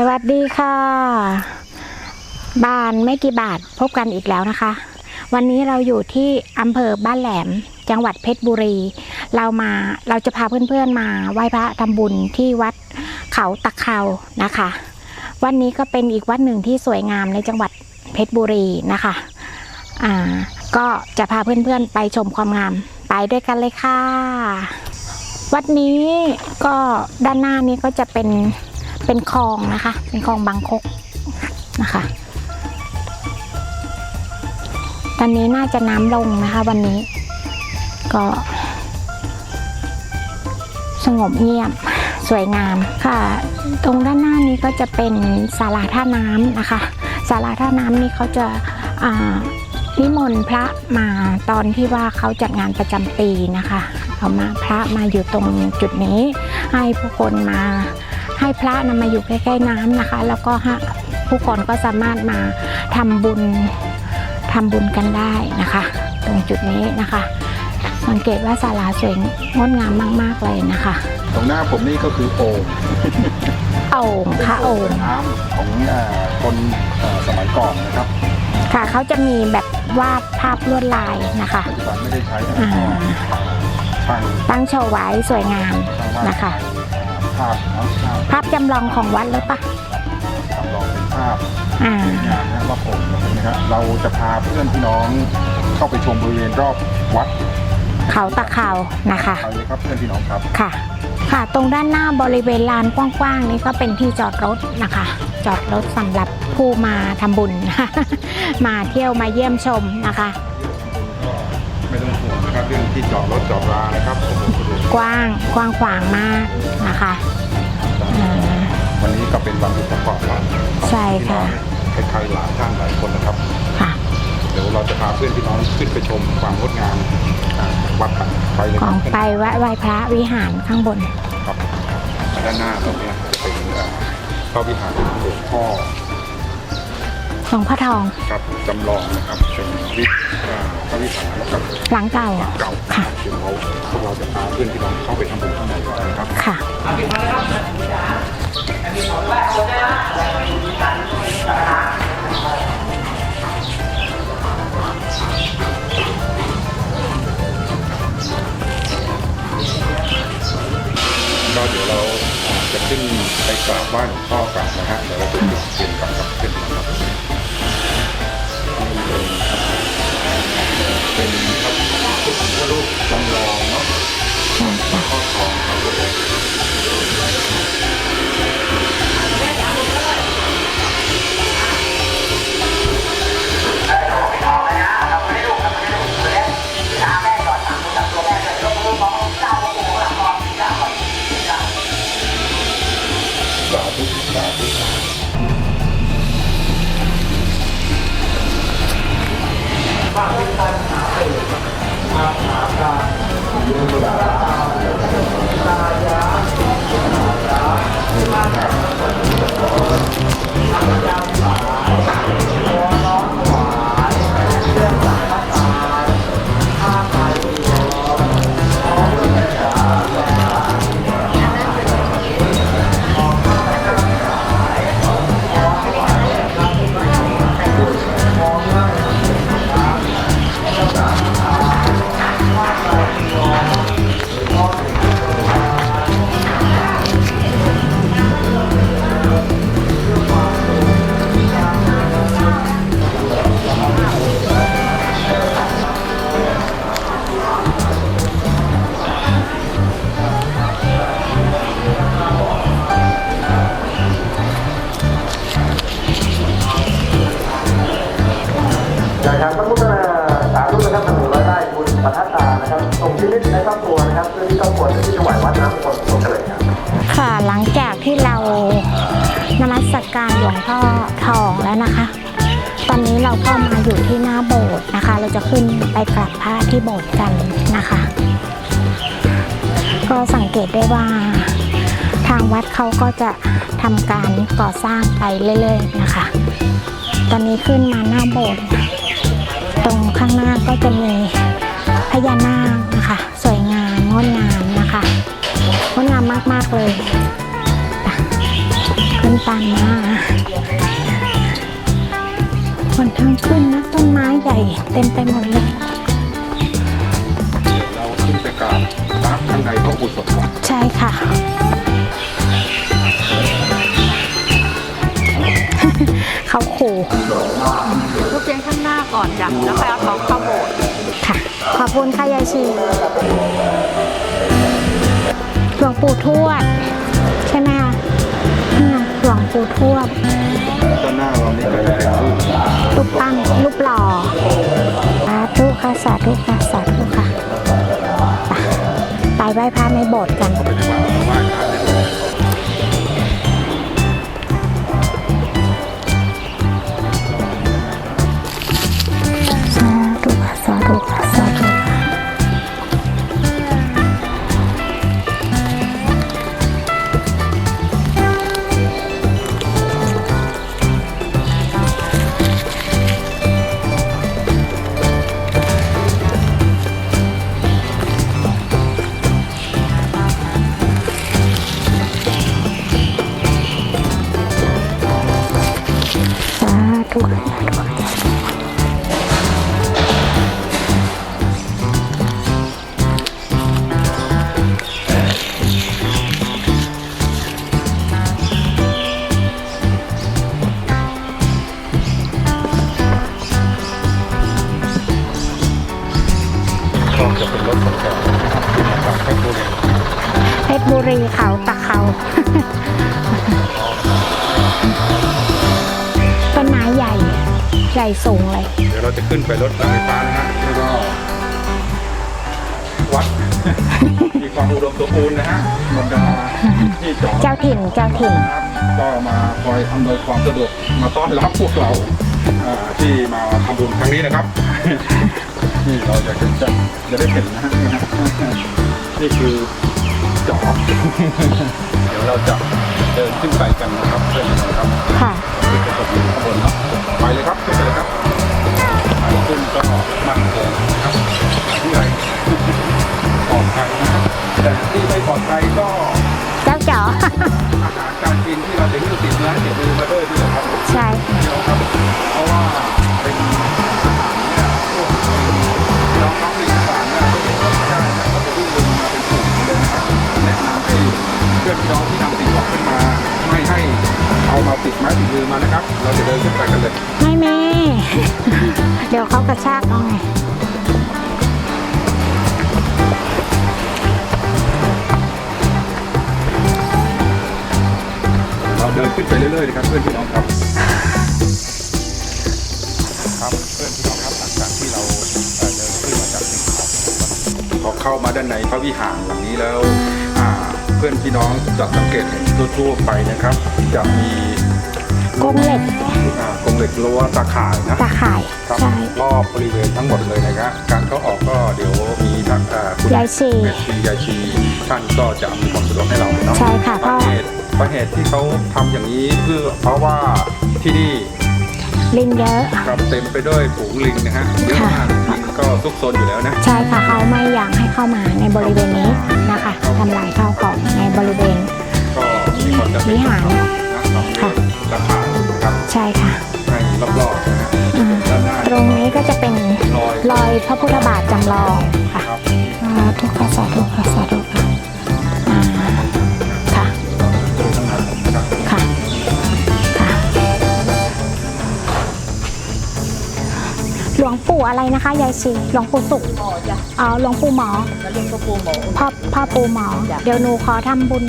สวัสดีค่ะ บ้านไม่กี่บาทพบกันอีกแล้วนะคะ วันนี้เราอยู่ที่อำเภอบ้านแหลม จังหวัดเพชรบุรี เรามาเราจะพาเพื่อนๆมาไหว้พระทำบุญที่วัดเขาตะเคานะคะ วันนี้ก็เป็นอีกวัดหนึ่งที่สวยงามในจังหวัดเพชรบุรีนะคะอ่าก็จะพาเพื่อนๆไปชมความงามไปด้วยกันเลยค่ะ วัดนี้ก็ด้านหน้านี้ก็จะเป็น เป็นคลองนะคะ เป็นคลองบางคกนะคะ ตอนนี้น่าจะน้ำลงนะคะ วันนี้ ก็ สงบเงียบสวยงามค่ะ ตรงด้านหน้านี้ก็จะเป็นศาลาท่าน้ำนะคะศาลาท่าน้ำนี่เขาจะนิมนต์พระมาตอนที่ว่าเขาจัดงานประจำปีนะคะเอามาพระมาอยู่ตรงจุดนี้ให้ผู้คนมา ให้พระนำมาอยู่ใกล้ๆน้ำนะคะ แล้วก็ให้ผู้คนก็สามารถมาทำบุญทำบุญกันได้นะคะ ตรงจุดนี้นะคะ สังเกตว่าศาลาสวยงดงามมาก ๆเลยนะคะ ตรงหน้าผมนี่ก็คือโอ่งโอ่งค่ะโอ่งน้ำของเอ่อคนเอ่อสมัยก่อนนะครับค่ะเขาจะมีแบบวาดภาพลวดลายนะคะปัจจุบันไม่ได้ใช้นะอ่าช่างตั้งโชว์ไว้สวยงามช่างวาดนะคะ ภาพเนาะภาพภาพจำลองของวัดหรือปะจำลองเป็นภาพอ่าสวยงามนะว่าผมนะครับเราจะพาเพื่อนพี่น้องเข้าไปชมบริเวณรอบวัดเขาตะเขานะคะ ไปเลยครับเพื่อนพี่น้องครับ ค่ะ ค่ะ ตรงด้านหน้าบริเวณลานกว้างๆนี้ก็เป็นที่จอดรถนะคะ จอดรถสำหรับผู้มาทำบุญ มาเที่ยวมาเยี่ยมชมนะคะไม่ต้องห่วงนะครับเรื่องที่จอดรถจอดรานะครับโอ้โหสะดว กกว้างกว้างขวางมากนะคะอ่า วันนี้ก็เป็นวันหยุดประกอบการใช่ค่ะใครๆหลายท่านหลายคนนะครับ ค่ะ เดี๋ยวเราจะพาเพื่อนพี่น้องขึ้นไปชมความงดงามอ่าวัดกันไปเลยขคอรังบไปไหว้ไหว้พระวิหารข้างบน ครับด้านหน้าตรงเนี้ยจะเป็นเอ่อพระวิหารหลวงพ่อหลวงพ่อทอง ครับจำลองนะครับเป็นวิอ่า พระวิหารกับหลังเก่าเก่าค่ะเดี๋ยวเราพวกเราจะพาเพื่อนพี่น้องเข้าไปทำบุญข้างในก่อนนะครับค่ะก็เดี๋ยวเราจะขึ้นไปกราบไหว้หลวงพ่อกันนะฮะเดี๋ยวเราจะจุดเทียนกับ จำลองเนาะ ปัทตานะครับส่งชีวิตในครอบครัวนะครับเพื่อที่ครอบครัวจะที่ถวายวัดน้ำมนต์สมเจริญครับค่ะหลังจากที่เรานมัสกการหลวงพ่อทองแล้วนะคะ ตอนนี้เราก็มาอยู่ที่หน้าโบสถ์นะคะ เราจะขึ้นไปกราบพระที่โบสถ์กันนะคะ ก็สังเกตได้ว่าทางวัดเขาก็จะทำการก่อสร้างไปเรื่อยๆนะคะ ตอนนี้ขึ้นมาหน้าโบสถ์ตรงข้างหน้าก็จะมี ญานาคนะคะ สวยงามงดงามนะคะงดงามมาก ๆ เลยขึ้นตามมาบนทางขึ้นนะต้นไม้ใหญ่เต็มไปหมดเลยเราขึ้นไปกราบพระข้างในพระอุโบสถก่อนใช่ค่ะเขาขู่ลูกเพียงข้างหน้าก่อนจ้ะแล้วไปเอาของเข้าโบสถ์ ขอบคุณค่ะยายชีหลวงปู่ทวด ใช่ไหมคะนี่ยหลวงปู่ทวดด้านหน้าเรานี่ก็จะเป็นรูปรูปปั้นรูปหล่อสาธุค่ะสาธุค่ะสาธุค่ะ ไปไปไหว้พระในโบสถ์กัน ไปในวัดไหว้พระได้ด้วยส ญ่สูงเลย เดี๋ยวเราจะขึ้นไปรถไฟฟ้านะฮะแล้วก็วัด มีความอุดมสมบูรณ์นะฮะบรรดาที่จอดเจ้าถิ่นเจ้าถิ่นนะครับก็มาคอยอำนวยความสะดวกมาต้อนรับพวกเราอ่าที่มาทำบุญครั้งนี้นะครับ นี่เราจะจะจะได้เห็นนะฮะนี่ฮะนี่คือจอเดี๋ยวเราจะเดินขึ้นไปกันนะครับเพื่อนนะครับค่ะ ขึ้นไปตรงข้างบนเนาะไปเลยครับขึ้นไปเลย ดภัยก็เจ้าจ๋ออาหารการกินที่เราจะหิ้วติดเนื้อติดมือมาด้วยนี่แหละครับใช่เดียวครับเพราะว่าเป็นอาหารเนี่ยพวกน้องน้องลิงต่างเนี่ยเขาเป็นคนใช่เนี่ยเขาจะวิ่งลงมาเป็นกลุ่มเลยนะครับแนะนำให้เพื่อนพี่น้องที่นำสิ่งของขึ้นมาไม่ให้เอามาติดไม้ติดมือมานะครับ เราจะเดินขึ้นไปกันเลยไม่แม่เดี๋ยวเขากระชากเอาไง เราเดินขึ้นไปเรื่อยๆนะครับเพื่อนพี่น้องครับ ครับเพื่อนพี่น้องครับหลังจากที่เราเอ่อเดินขึ้นมาจากภูเขาพอเข้ามาด้านในพระวิหารหลังนี้แล้วอ่าเพื่อนพี่น้องจะสังเกตเห็นทั่วๆไปนะครับ จะมีกรงเหล็กอ่ากรงเหล็กรั้วตาข่ายนะ ตาข่ายครับใช่ รอบบริเวณทั้งหมดเลยนะครับ การเข้าออกก็เดี๋ยวมี ทางอ่าคุณยายชีเมธียายชีท่านก็จะมีความสะดวกให้เราเนาะใช่ค่ะสาเหตุสาเหตุที่เขาทำอย่างนี้เพื่อเพราะว่าที่นี่ลิงเยอะ ครับเต็มไปด้วยฝูงลิงนะฮะเยอะมากลิงก็ซุกซนอยู่แล้วนะใช่ค่ะเขาไม่อยากให้เข้ามาในบริเวณนี้นะคะทำลายข้าวของในบริเวณ ก็มีความจำเป็นวิหาร นะต้องค่ะราคานะครับ ใช่ค่ะ รอยรอยพระพุทธบาทจำลองค่ะครับสาธุค่ะสาธุค่ะสาธุค่ะอ่าค่ะตรงทั้งนั้นนะครับค่ะค่ะหลวงปู่อะไรนะคะยายชีหลวงปู่สุขหมอจ้ะอ๋อหลวงปู่หมอแล้วเรียกก็ปูหมอพ่อพ่อปู่หมอจ้ะเดี๋ยวหนูขอทำบุญ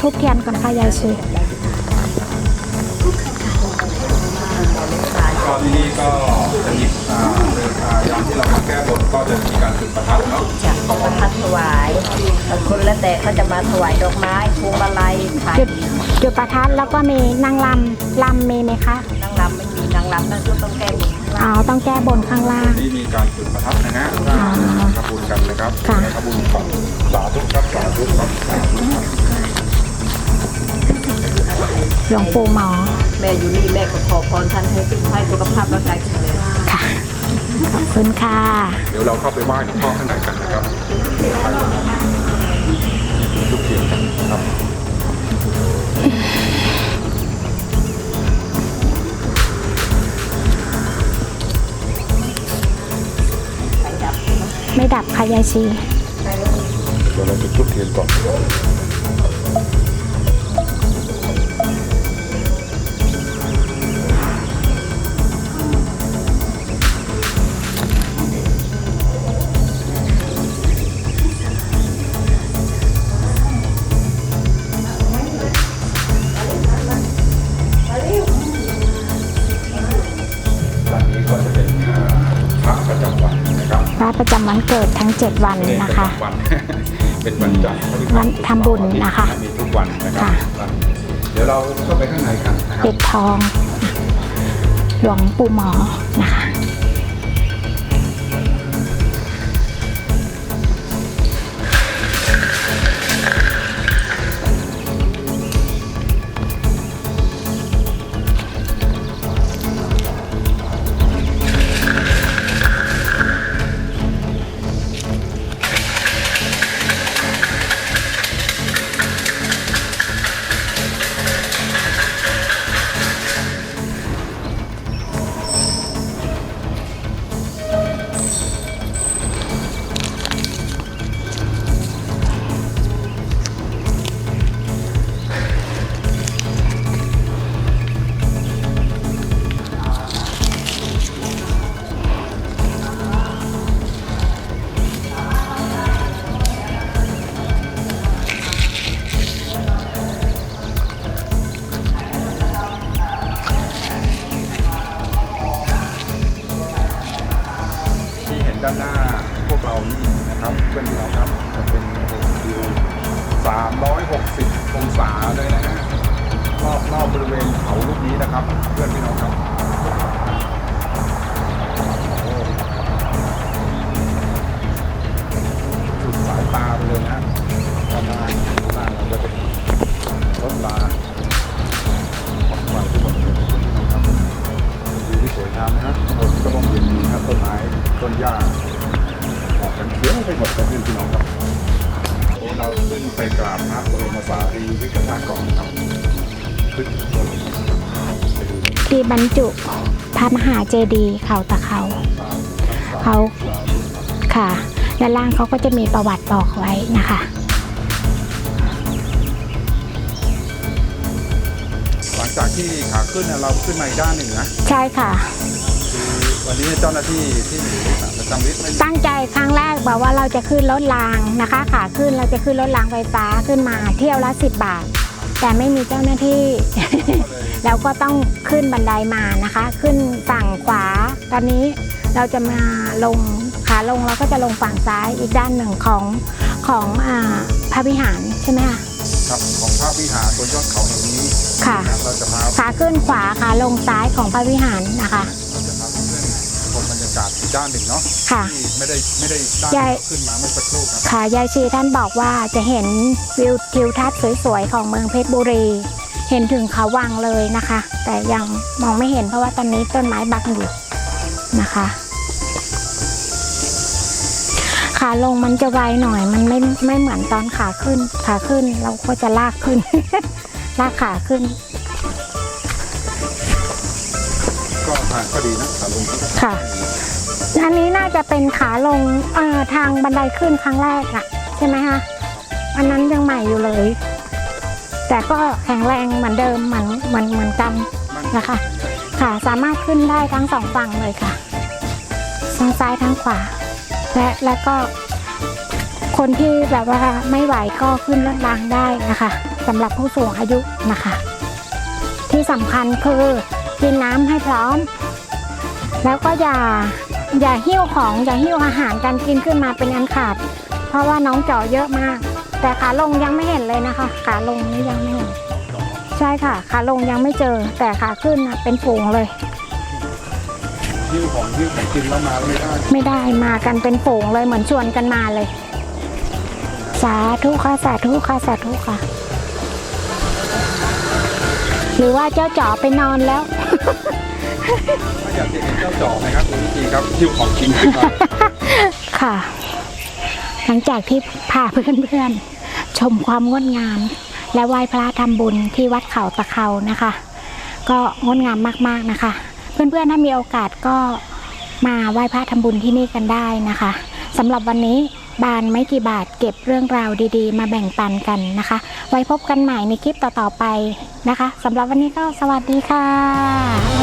ทุกเทียนก่อนค่ะยายชี ก็ที่นี่ก็จะมีอ่าเดินทางยามที่เรามาแก้บนก็จะมีการจุดประทัดเนาะจ้ะประทัดถวายบางคนแล้วแต่เขาจะมาถวายดอกไม้พวงมาลัยขายจุดจุดประทัดแล้วก็มีนางลำลำมีไหมคะนางรำไม่มีนางรำนั่นก็ต้องแก้บนข้างอ๋ล่าองต้องแก้บนข้างล่าง นี่มีการจุดประทัดนะฮะสร้างทำบุญกันนะครับค่ะ ทำบุญก่อนสาธุครับสาธุครับสาธุครับ หลวงปู่หมอ แม่อยู่นี่แม่ก็ขอพรท่านให้สุขให้สุขภาพร่างกายแข็งแรงค่ะ ขอบคุณค่ะ เดี๋ยวเราเข้าไปไหว้หลวงพ่อข้างในกันนะครับทุกเทียนะครับไม่ดับค่ะยายชีเดี๋ยวเราจะทุกเทียนก่อน วันเกิดทั้ง 7 วันไม่ได้นะคะประจำวันเป็นวันจันทร์พฤหัสวันทำบุญนะคะมีทุกวันนะครับค่ะเดี๋ยวเราเข้าไปข้างในกันนะครับปิดทอง หลวงปู่หมอ บรรจุพระมหาเจดีย์เขาตะเขาเขาค่ะด้านล่างเขาก็จะมีประวัติบอกไว้นะคะ หลังจากที่ขาขึ้นเนี่ยเราขึ้นมาอีกด้านหนึ่งนะใช่ค่ะคือวันนี้เจ้าหน้าที่ที่ประจำวิทย์ไม่มีตั้งใจครั้งแรกบอกว่าเราจะขึ้นรถรางนะคะ ขาขึ้นเราจะขึ้นรถรางไฟฟ้าขึ้นมาเที่ยวละ10บาท แต่ไม่มีเจ้าหน้าที่ แล้วก็ต้องขึ้นบันไดมานะคะ ขึ้นฝั่งขวา ตอนนี้เราจะมาลงขาลงเราก็จะลงฝั่งซ้ายอีกด้านหนึ่งของของอ่าพระวิหารใช่ไหมคะครับของพระวิหารบนยอดเขาแห่งนี้ค่ะนเราจะพาขาขึ้นขวาขาลงซ้ายของพระวิหารนะคะเราจะพาเพื่อนๆชมบรรยากาศอีกด้านหนึ่งเนาะค่ะที่ไม่ได้ไม่ได้ด้านใหญ่ที่เราขึ้นมาเมื่อสักครู่ครับค่ะยายชีท่านบอกว่าจะเห็นวิวทิวทัศน์สวยๆของเมืองเพชรบุรี เห็นถึงเขาวังเลยนะคะ แต่ยังมองไม่เห็นเพราะว่าตอนนี้ต้นไม้บังอยู่นะคะขาลงมันจะไวหน่อยมันไม่ไม่เหมือนตอนขาขึ้น ขาขึ้นเราก็จะลากขึ้น ลากขาขึ้น ก็ทางก็ดีนะขาลงก็ค่ะอันนี้น่าจะเป็นขาลงเอ่อทางบันไดขึ้นครั้งแรกอะใช่ไหมคะอันนั้นยังใหม่อยู่เลย แต่ก็แข็งแรงเหมือนเดิมเหมือนเหมือนเหมือนกันนะคะ ค่ะสามารถขึ้นได้ทั้งสองฝั่งเลยค่ะทั้งซ้ายทั้งขวา และแล้วก็คนที่แบบว่าไม่ไหวก็ขึ้นรถรางได้นะคะสำหรับผู้สูงอายุนะคะ ที่สำคัญคือกินน้ำให้พร้อม แล้วก็อย่าอย่าหิ้วของอย่าหิ้วอาหารการกินขึ้นมาเป็นอันขาด เพราะว่าน้องเจาะเยอะมาก แต่ขาลงยังไม่เห็นเลยนะคะ ขาลงนี่ยังไม่เห็น ใช่ค่ะ ขาลงยังไม่เจอ แต่ขาขึ้นน่ะเป็นฝูงเลยหิ้วของหิ้วของกินแล้วมาไม่ได้ ไม่ได้มากันเป็นฝูงเลยเหมือนชวนกันมาเลย สาธุค่ะสาธุค่ะสาธุค่ะ หรือว่าเจ้าจ๋อไปนอนแล้วถ้าอยากจะเห็นเจ้าจอกนะครับดูวิธีครับหิ้วของกินขึ้นมาค่ะห ลังจากที่พาเพื่อนๆชมความงดงาม และไหว้พระทำบุญที่วัดเขาตะเขานะคะ ก็งดงามมากๆนะคะ เพื่อนๆถ้ามีโอกาสก็มาไหว้พระทำบุญที่นี่กันได้นะคะสำหรับวันนี้บานไม่กี่บาทเก็บเรื่องราวดีๆ มาแบ่งปันกันนะคะ ไว้พบกันใหม่ในคลิปต่อๆไปนะคะสำหรับวันนี้ก็สวัสดีค่ะ